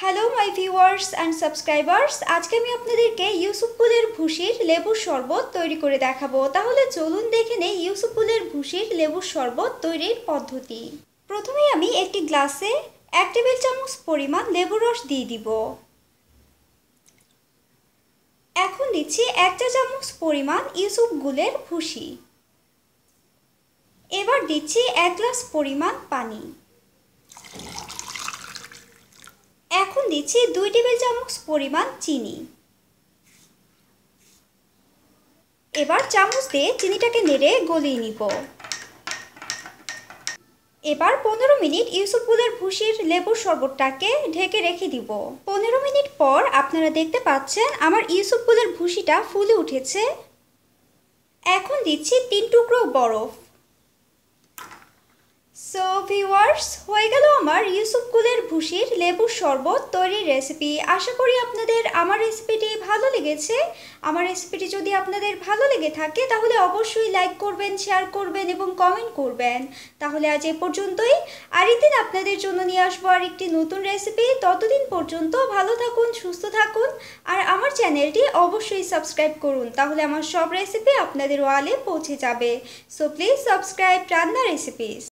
Hello my viewers and subscribers আজকে আমি আপনাদেরকে ইউসুফপুলের ভুসির লেবুর শরবত তৈরি করে দেখাবো। তাহলে চলুন দেখে নেই ইউসুফপুলের ভুসির লেবুর শরবত তৈরির পদ্ধতি। প্রথমেই আমি একটি গ্লাসে এক টেবিল চামচ পরিমাণ লেবুর রস দিয়ে দিব। এখন দিচ্ছি এক চা চামচ পরিমাণ ইউসুফ গুলের ভুসি এবার দিচ্ছি এক গ্লাস পরিমাণ পানি। দিচ্ছি দুই টেবিল চামচ পরিমাণ চিনি। এবার চামচ দিয়ে চিনিটাকে নেড়ে গলিয়ে নিব। এবার পনেরো মিনিট ইউসুফুলের ভুসির লেবুর শরবতটাকে ঢেকে রেখে দিব। পনেরো মিনিট পর আপনারা দেখতে পাচ্ছেন আমার ইউসুফুলের ভুসিটা ফুলে উঠেছে। এখন দিচ্ছি তিন টুকরো বরফ। সো ভিউয়ার্স হয়ে গেল আমার ইউসুফ কুলের ভুসির লেবুর শরবত তৈরির রেসিপি আশা করি আপনাদের আমার রেসিপিটি ভালো লেগেছে। আমার রেসিপিটি যদি আপনাদের ভালো লেগে থাকে, তাহলে অবশ্যই লাইক করবেন শেয়ার করবেন এবং কমেন্ট করবেন। তাহলে আজ এ পর্যন্তই। আর আরেকদিন আপনাদের জন্য নিয়ে আসব আর একটি নতুন রেসিপি ততদিন পর্যন্ত ভালো থাকুন, সুস্থ থাকুন, আর আমার চ্যানেলটি অবশ্যই সাবস্ক্রাইব করুন। তাহলে আমার সব রেসিপি আপনাদের ওয়ালে পৌঁছে যাবে। সো প্লিজ সাবস্ক্রাইব রান্না রেসিপিস